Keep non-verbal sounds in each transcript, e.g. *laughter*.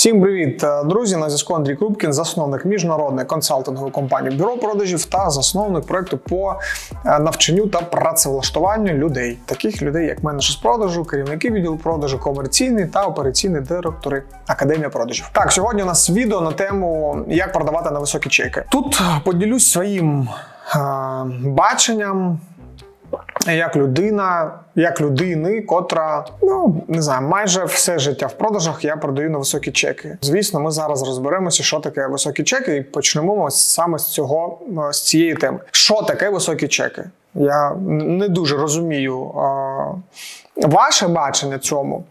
Всім привіт, е, друзі! На зв'язку Андрій Крупкін, засновник міжнародної консалтингової компанії Бюро продажів та засновник проекту по е, навчанню та працевлаштуванню людей, таких людей, як менеджер з продажу, керівники відділу продажу, комерційний та операційні директори Академія продажів. Так, сьогодні у нас відео на тему, як продавати на високі чеки. Тут поділюсь своїм е, баченням як людина, як людини, котра ну не знаю, майже все життя в продажах я продаю на високі чеки. Звісно, ми зараз розберемося, що таке високі чеки, і почнемо саме з цього е, з цієї теми. Що таке високі чеки? Я не дуже розумію е, ваше бачення цьому.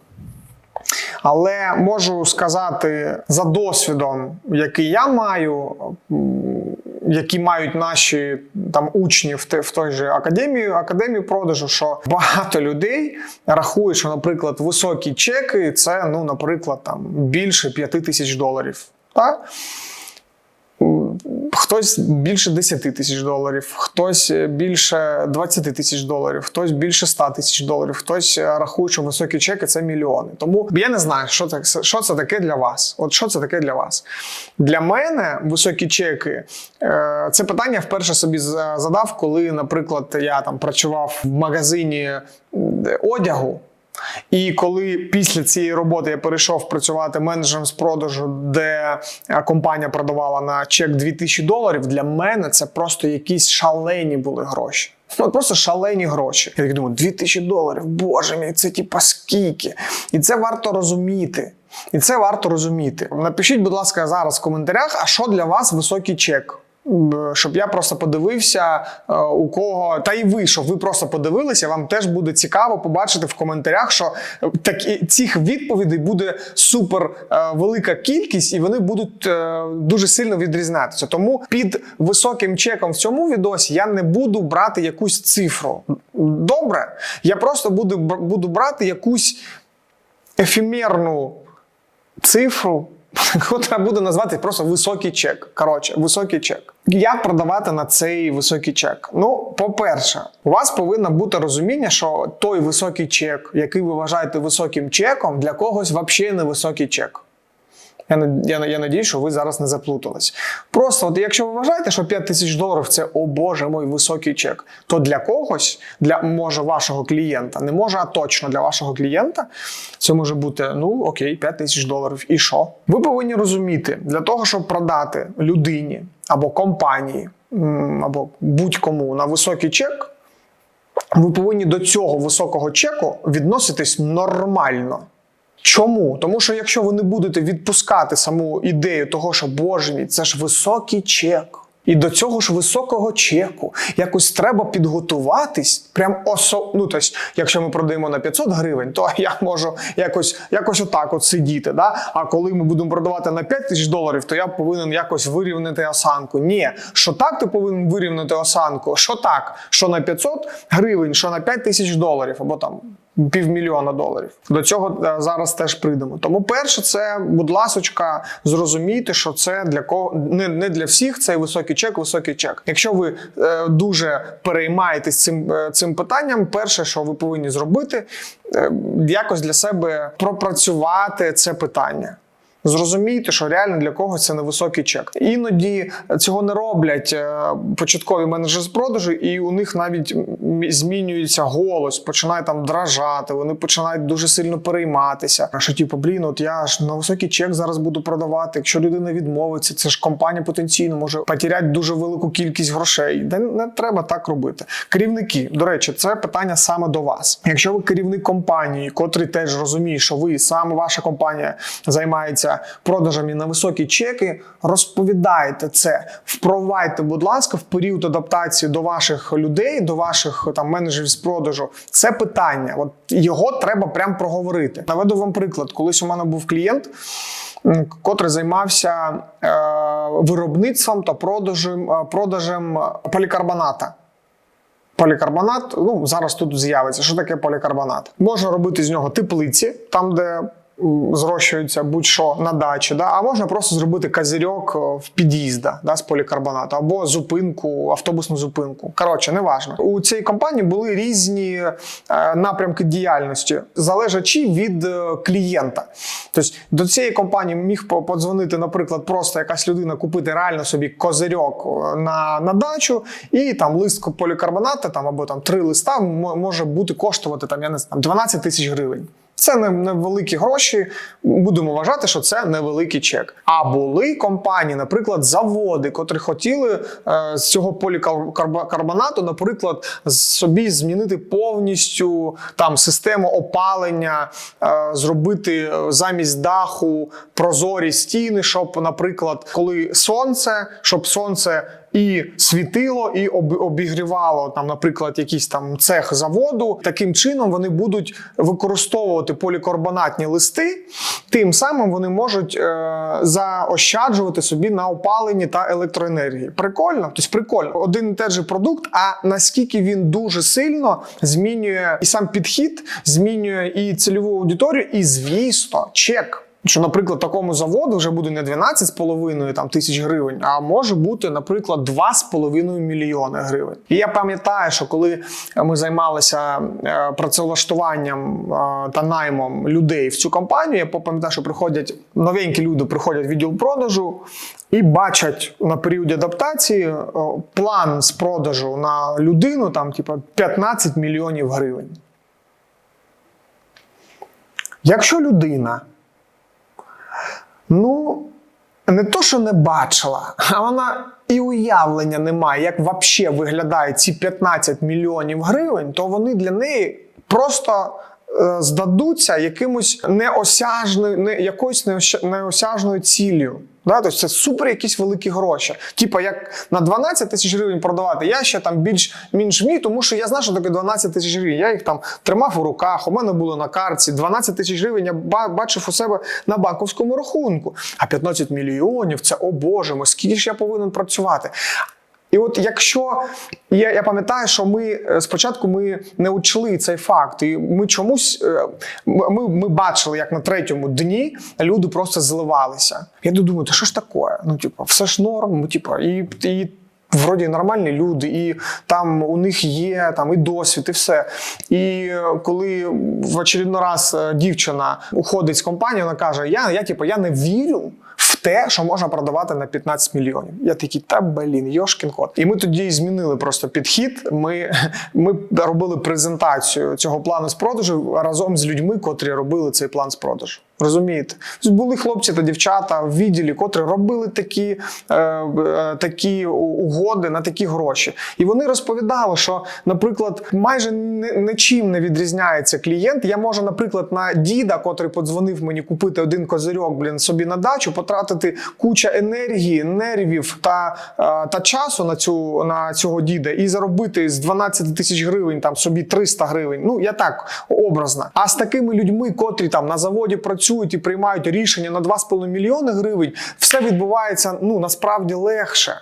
Але можу сказати за досвідом, який я маю, які мають наші там учні в, в той же академії, академії продажу, що багато людей рахують, що, наприклад, високі чеки це, ну, наприклад, там більше 5 тисяч доларів. Так? Хтось більше 10 тисяч доларів, хтось більше 20 тисяч доларів, хтось більше 100 тисяч доларів, хтось рахує, що високі чеки це мільйони. Тому я не знаю, що це, що це таке для вас. От що це таке для вас? Для мене високі чеки е, це питання вперше собі задав, коли, наприклад, я там працював в магазині одягу. І коли після цієї роботи я перейшов працювати менеджером з продажу, де е, компанія продавала на чек 2000 доларів, для мене це просто якісь шалені були гроші. Ну, просто шалені гроші. Я так думаю, 2000 доларів, боже мій, це типа скільки. І це варто розуміти. І це варто розуміти. Напишіть, будь ласка, зараз в коментарях, а що для вас високий чек? Щоб я просто подивився, е, у кого та й ви, щоб ви просто подивилися. Вам теж буде цікаво побачити в коментарях, що е, такі цих відповідей буде супер е, велика кількість, і вони будуть дуже сильно відрізнятися. Тому під високим чеком в цьому відосі я не буду брати якусь цифру. Добре, я просто буду, буду брати якусь ефемерну цифру, *laughs* котра буде назвати просто високий чек. Коротше, високий чек. Як продавати на цей високий чек? Ну, по-перше, у вас повинно бути розуміння, що той високий чек, який ви вважаєте високим чеком, для когось взагалі не високий чек. Я, я, я надію, що ви зараз не заплутались. Просто, от якщо ви вважаєте, що 5 тисяч доларів це о Боже мой високий чек, то для когось, для може вашого клієнта, не може, а точно для вашого клієнта, це може бути ну окей, 5 тисяч доларів. І що? Ви повинні розуміти, для того, щоб продати людині або компанії, або будь-кому на високий чек, ви повинні до цього високого чеку відноситись нормально. Чому? Тому що якщо ви не будете відпускати саму ідею того, що боже мій, це ж високий чек. І до цього ж високого чеку якось треба підготуватись. Прям осо... ну, тобто, якщо ми продаємо на 500 гривень, то я можу якось, якось отак от сидіти. Да? А коли ми будемо продавати на 5 тисяч доларів, то я повинен якось вирівняти осанку. Ні, що так ти повинен вирівняти осанку, що так, що на 500 гривень, що на 5 тисяч доларів, або там півмільйона доларів. До цього е, зараз теж прийдемо. Тому перше, це, будь ласочка, зрозумійте, що це для кого не, не для всіх цей високий чек, високий чек. Якщо ви е, дуже переймаєтесь цим, е, цим питанням, перше, що ви повинні зробити, е, якось для себе пропрацювати це питання. Зрозумійте, що реально для когось це невисокий чек. Іноді цього не роблять е, початкові менеджери з продажу, і у них навіть змінюється голос, починає там дражати, вони починають дуже сильно перейматися. Що типу, блін, от я ж на високий чек зараз буду продавати. Якщо людина відмовиться, це ж компанія потенційно може потеряти дуже велику кількість грошей. Де не треба так робити. Керівники, до речі, це питання саме до вас. Якщо ви керівник компанії, котрий теж розуміє, що ви саме ваша компанія займається продажами на високі чеки, розповідайте це, впровадьте, будь ласка, в період адаптації до ваших людей, до ваших там менеджерів з продажу. Це питання. От його треба прям проговорити. Наведу вам приклад. Колись у мене був клієнт, котрий займався е, виробництвом та продажем, е, продажем полікарбоната. Полікарбонат, ну зараз тут з'явиться. Що таке полікарбонат? Можна робити з нього теплиці, там, де зрощується будь-що на дачі, да? а можна просто зробити козирьок е, в під'їзда да, з полікарбонату або зупинку, автобусну зупинку. Коротше, неважно. У цій компанії були різні е, напрямки діяльності, залежачи від е, клієнта. Тобто до цієї компанії міг подзвонити, наприклад, просто якась людина купити реально собі козирьок на, на дачу, і там лист полікарбонату там або там три листа може бути коштувати там, я не знаю, 12 тисяч гривень. Це невеликі гроші. Будемо вважати, що це невеликий чек. А були компанії, наприклад, заводи, котрі хотіли е, з цього полікарбонату, наприклад, собі змінити повністю там систему опалення, е, зробити е, замість даху прозорі стіни, щоб, наприклад, коли сонце, щоб сонце. І світило, і об- обігрівало там, наприклад, якийсь там цех заводу. Таким чином вони будуть використовувати полікарбонатні листи. Тим самим вони можуть е, заощаджувати собі на опаленні та електроенергії. Прикольно, тобто прикольно. Один і той же продукт. А наскільки він дуже сильно змінює і сам підхід, змінює і цільову аудиторію, і звісно, чек. Що, наприклад, такому заводу вже буде не 12,5 там, тисяч гривень, а може бути, наприклад, 2,5 мільйони гривень. І я пам'ятаю, що коли ми займалися е, працевлаштуванням е, та наймом людей в цю компанію, я пам'ятаю, що приходять новенькі люди, приходять відділ продажу і бачать на періоді адаптації е, план з продажу на людину, там, типу, 15 мільйонів гривень. Якщо людина Ну, не то, що не бачила, а вона і уявлення не має, як взагалі виглядають ці 15 мільйонів гривень, то вони для неї просто е, здадуться якимось неосяжною, не, якоюсь неосяжною ціллю. Да? Тобто це супер якісь великі гроші. Типа, як на 12 тисяч гривень продавати, я ще там більш менш вмію, тому що я знаю, що таке 12 тисяч гривень. Я їх там тримав у руках, у мене було на карті. 12 тисяч гривень я бачив у себе на банковському рахунку. А 15 мільйонів це о Боже мой, скільки ж я повинен працювати. І от якщо я, я пам'ятаю, що ми е, спочатку ми не учли цей факт, і ми чомусь е, ми, ми бачили, як на третьому дні люди просто зливалися. Я думаю, та що ж таке? Ну, типу, все ж норм, ну, типу, і, і вроді нормальні люди, і там у них є там і досвід, і все. І е, коли в очередний раз дівчина уходить з компанії, вона каже: Я, я типу, я не вірю. Те, що можна продавати на 15 мільйонів. Я такий, та блін, йошкін кот. І ми тоді змінили просто підхід. Ми, *laughs* ми робили презентацію цього плану з продажу разом з людьми, котрі робили цей план з продажу. Розумієте? Тобто були хлопці та дівчата в відділі, котрі робили такі, е, е, такі угоди на такі гроші. І вони розповідали, що, наприклад, майже нічим не відрізняється клієнт. Я можу, наприклад, на діда, котрий подзвонив мені купити один козирьок, блін, собі на дачу, потратити куча енергії, нервів та, е, та часу на цю на цього діда і заробити з 12 тисяч гривень там собі 300 гривень. Ну я так образно. А з такими людьми, котрі там на заводі працюють і приймають рішення на 2,5 мільйони гривень, все відбувається ну насправді легше.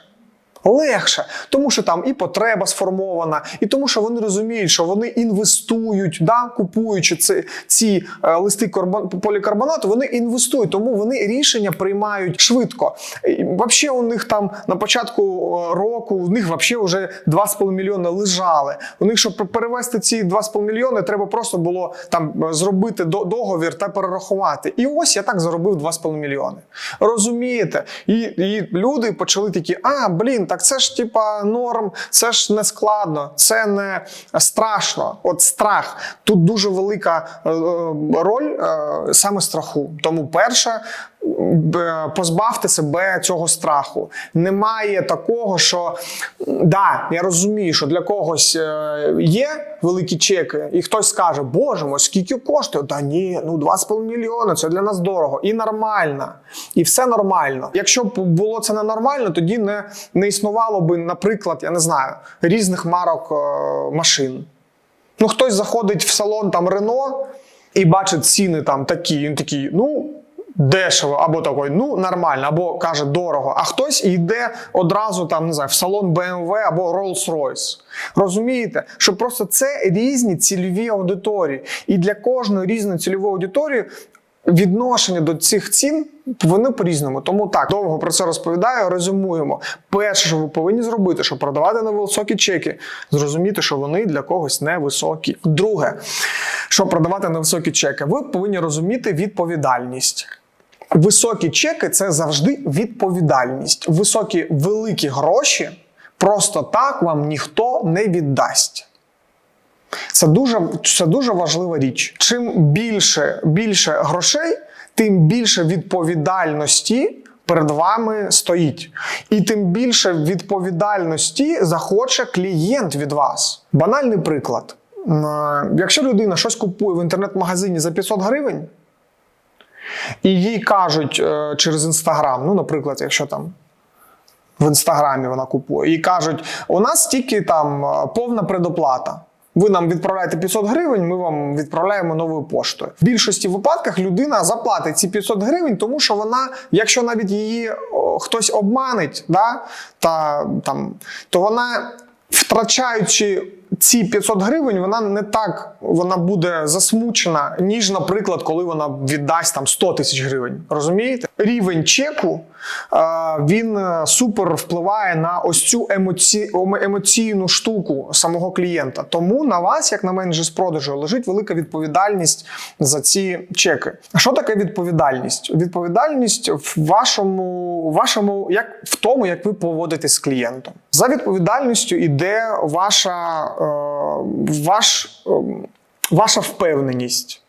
Легше, тому що там і потреба сформована, і тому, що вони розуміють, що вони інвестують, да, купуючи ці, ці е, листи карбон, полікарбонату, вони інвестують, тому вони рішення приймають швидко. Взагалі, у них там на початку е, року у них взагалі вже 2,5 мільйони лежали. У них, щоб перевести ці 2,5 мільйони, треба просто було там е, зробити договір та перерахувати. І ось я так заробив 2,5 мільйони. Розумієте? І, і люди почали такі: а, блін, так це ж типа норм, це ж не складно, це не страшно. От страх. Тут дуже велика е, е, роль е, саме страху. Тому перше. Позбавте себе цього страху. Немає такого, що да, я розумію, що для когось е, є великі чеки, і хтось скаже, боже мой, скільки коштує? Та ні, ну 2,5 мільйони, це для нас дорого. І нормально. І все нормально. Якщо б було це ненормально, тоді не, не існувало би, наприклад, я не знаю, різних марок е, машин. Ну, хтось заходить в салон там Рено і бачить ціни там такі, він такий, ну. Дешево, або такий, ну нормально, або каже дорого. А хтось йде одразу там не знаю, в салон BMW або Rolls-Royce. Розумієте, що просто це різні цільові аудиторії, і для кожної різної цільової аудиторії відношення до цих цін вони по-різному. Тому так довго про це розповідаю. Резюмуємо. Перше, що ви повинні зробити, щоб продавати на високі чеки, зрозуміти, що вони для когось невисокі. Друге, щоб продавати на високі чеки, ви повинні розуміти відповідальність. Високі чеки це завжди відповідальність. Високі великі гроші просто так вам ніхто не віддасть. Це дуже, це дуже важлива річ. Чим більше, більше грошей, тим більше відповідальності перед вами стоїть. І тим більше відповідальності захоче клієнт від вас. Банальний приклад. Якщо людина щось купує в інтернет-магазині за 500 гривень, і їй кажуть е, через інстаграм, ну, наприклад, якщо там в інстаграмі вона купує, і кажуть: у нас тільки там е, повна предоплата. Ви нам відправляєте 500 гривень, ми вам відправляємо новою поштою. В більшості випадках людина заплатить ці 500 гривень, тому що вона, якщо навіть її хтось обманить, да, та, там, то вона, втрачаючи ці 500 гривень, вона не так вона буде засмучена, ніж, наприклад, коли вона віддасть там 100 тисяч гривень. Розумієте? Рівень чеку він е, супер впливає на ось цю емоці... ем- емоційну штуку самого клієнта. Тому на вас, як на менеджер з продажу, лежить велика відповідальність за ці чеки. Що таке відповідальність? Відповідальність в вашому, вашому як в тому, як ви поводитесь з клієнтом. За відповідальністю іде ваша, ваш, е, ваша впевненість.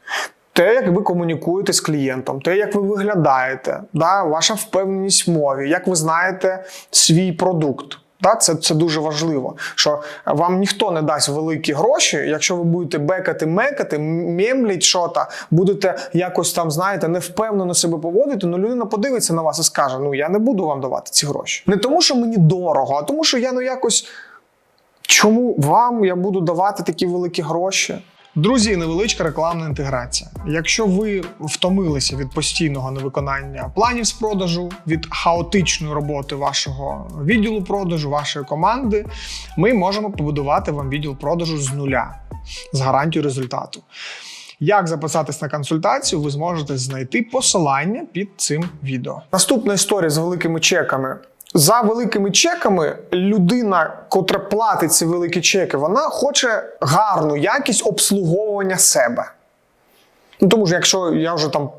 Те, як ви комунікуєте з клієнтом, те, як ви виглядаєте, да, ваша впевненість в мові, як ви знаєте свій продукт. Да, це, це дуже важливо. Що вам ніхто не дасть великі гроші, якщо ви будете бекати, мекати, мемліть що-то, будете якось там, знаєте, невпевнено себе поводити, ну людина подивиться на вас і скаже: ну я не буду вам давати ці гроші. Не тому, що мені дорого, а тому, що я ну якось. Чому вам я буду давати такі великі гроші? Друзі, невеличка рекламна інтеграція. Якщо ви втомилися від постійного невиконання планів з продажу, від хаотичної роботи вашого відділу продажу, вашої команди, ми можемо побудувати вам відділ продажу з нуля з гарантією результату. Як записатись на консультацію, ви зможете знайти посилання під цим відео. Наступна історія з великими чеками. За великими чеками людина, котра платить ці великі чеки, вона хоче гарну якість обслуговування себе. Ну, тому що якщо я вже там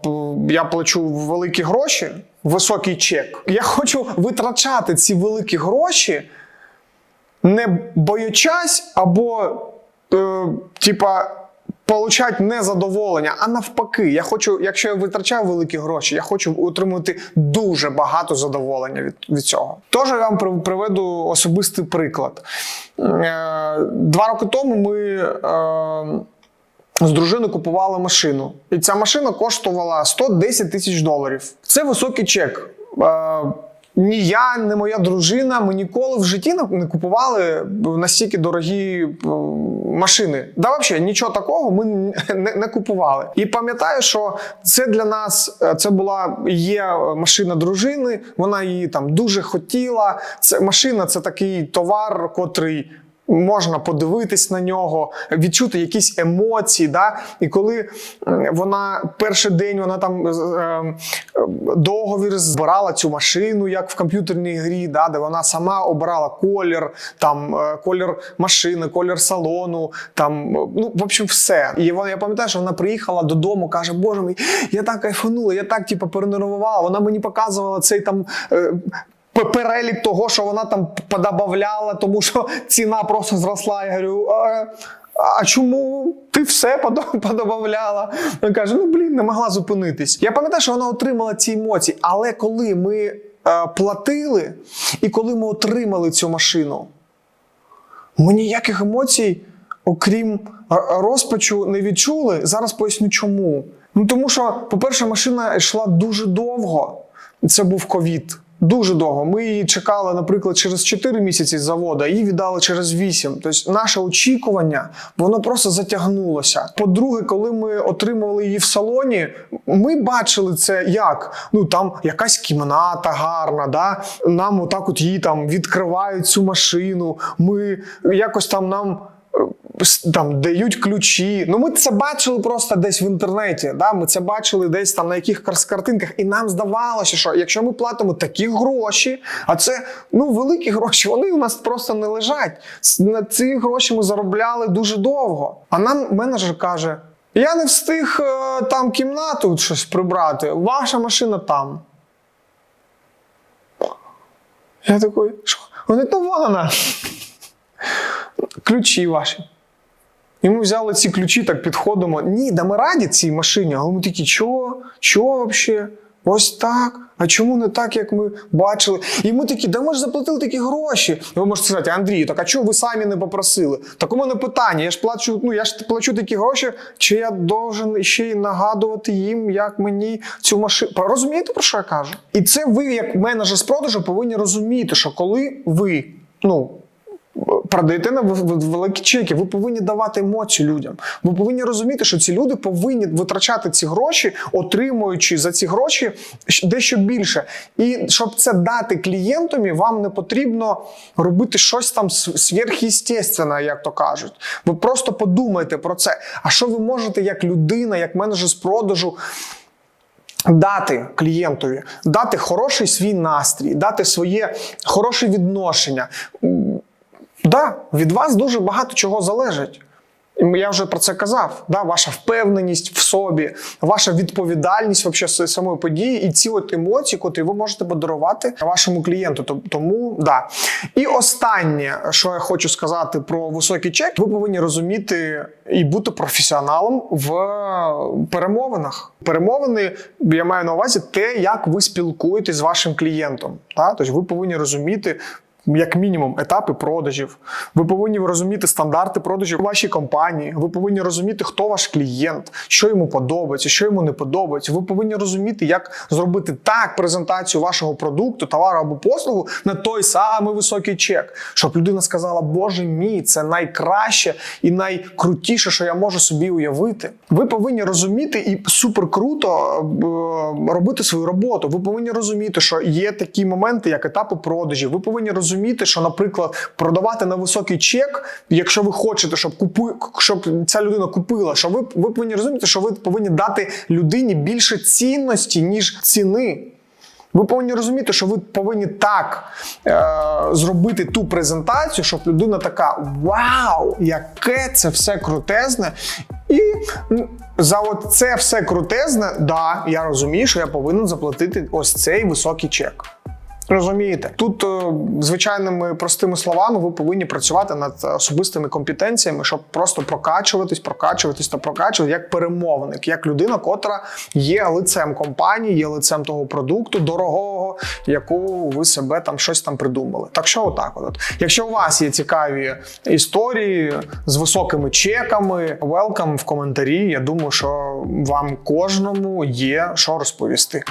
я плачу великі гроші, високий чек, я хочу витрачати ці великі гроші, не боячась або е, типа. Получать незадоволення, а навпаки, я хочу, якщо я витрачаю великі гроші, я хочу отримати дуже багато задоволення від, від цього. Тож я вам приведу особистий приклад. Е, Два роки тому ми е, з дружиною купували машину, і ця машина коштувала 110 тисяч доларів. Це високий чек. Ні я, ні моя дружина, ми ніколи в житті не- не купували настільки дорогі е, машини. Да, взагалі нічого такого ми не, не купували. І пам'ятаю, що це для нас е, це була є машина дружини. Вона її там дуже хотіла. Це машина це такий товар, котрий. Можна подивитись на нього, відчути якісь емоції. Да? І коли вона перший день вона там е, договір збирала цю машину, як в комп'ютерній грі, да? де вона сама обрала колір, там е, колір машини, колір салону, там ну в общем, все. І вона я пам'ятаю, що вона приїхала додому, каже: Боже мій, я так кайфанула, я так типу, перенервувала. Вона мені показувала цей там. е, перелік того, що вона там подобавляла, тому що ціна просто зросла. Я говорю, а, а чому ти все подо- подобавляла? Вона каже: ну блін, не могла зупинитись. Я пам'ятаю, що вона отримала ці емоції, але коли ми е, платили і коли ми отримали цю машину, ми ніяких емоцій, окрім розпачу, не відчули. Зараз поясню чому. Ну тому що, по-перше, машина йшла дуже довго. Це був ковід. Дуже довго. Ми її чекали, наприклад, через 4 місяці з заводу, її віддали через 8. Тобто наше очікування воно просто затягнулося. По-друге, коли ми отримували її в салоні, ми бачили це як? Ну там якась кімната гарна, да? нам отак от її там відкривають цю машину. Ми якось там нам там дають ключі. Ну, ми це бачили просто десь в інтернеті. Да? Ми це бачили десь там на яких картинках, і нам здавалося, що якщо ми платимо такі гроші, а це ну великі гроші, вони у нас просто не лежать. На ці гроші ми заробляли дуже довго. А нам менеджер каже: я не встиг е, там кімнату щось прибрати, ваша машина там. Я такий, що? Вони то вона. Ключі ваші. І ми взяли ці ключі, так підходимо. Ні, да ми раді цій машині, але ми такі, чого? Чого взагалі? Ось так. А чому не так, як ми бачили? І ми такі, да ми ж заплатили такі гроші. І ви можете сказати, Андрій, так а чого ви самі не попросили? Так у мене питання: я ж плачу, ну я ж плачу такі гроші, чи я должен ще й нагадувати їм, як мені цю машину. Розумієте, про що я кажу? І це ви, як менеджер з продажу, повинні розуміти, що коли ви, ну продаєте на великі чеки, ви повинні давати емоцію людям. Ви повинні розуміти, що ці люди повинні витрачати ці гроші, отримуючи за ці гроші дещо більше. І щоб це дати клієнтові, вам не потрібно робити щось там с- як то кажуть. Ви просто подумайте про це. А що ви можете як людина, як менеджер з продажу? Дати клієнтові, дати хороший свій настрій, дати своє хороше відношення. Да, від вас дуже багато чого залежить. Я вже про це казав. Да, ваша впевненість в собі, ваша відповідальність вообще самої події, і ці от емоції, котрі ви можете подарувати вашому клієнту. Тому да. І останнє, що я хочу сказати про високий чек, ви повинні розуміти і бути професіоналом в перемовинах. Перемовини я маю на увазі те, як ви спілкуєтесь з вашим клієнтом. Да? Тобто ви повинні розуміти як мінімум етапи продажів. Ви повинні розуміти стандарти продажів вашій компанії. Ви повинні розуміти, хто ваш клієнт, що йому подобається, що йому не подобається. Ви повинні розуміти, як зробити так презентацію вашого продукту, товару або послугу на той самий високий чек, щоб людина сказала: Боже мій, це найкраще і найкрутіше, що я можу собі уявити. Ви повинні розуміти і супер круто е, робити свою роботу. Ви повинні розуміти, що є такі моменти, як етапи продажів. Ви повинні розуміти, що, наприклад, продавати на високий чек, якщо ви хочете, щоб купи, щоб ця людина купила, що ви, ви повинні розуміти, що ви повинні дати людині більше цінності, ніж ціни. Ви повинні розуміти, що ви повинні так е, зробити ту презентацію, щоб людина така: Вау, яке це все крутезне! І за це все крутезне, да, я розумію, що я повинен заплатити ось цей високий чек. Розумієте, тут е, звичайними простими словами ви повинні працювати над особистими компетенціями, щоб просто прокачуватись, прокачуватись та прокачувати як перемовник, як людина, котра є лицем компанії, є лицем того продукту дорогого, яку ви себе там щось там придумали. Так що, отак, от. Якщо у вас є цікаві історії з високими чеками, welcome в коментарі. Я думаю, що вам кожному є що розповісти.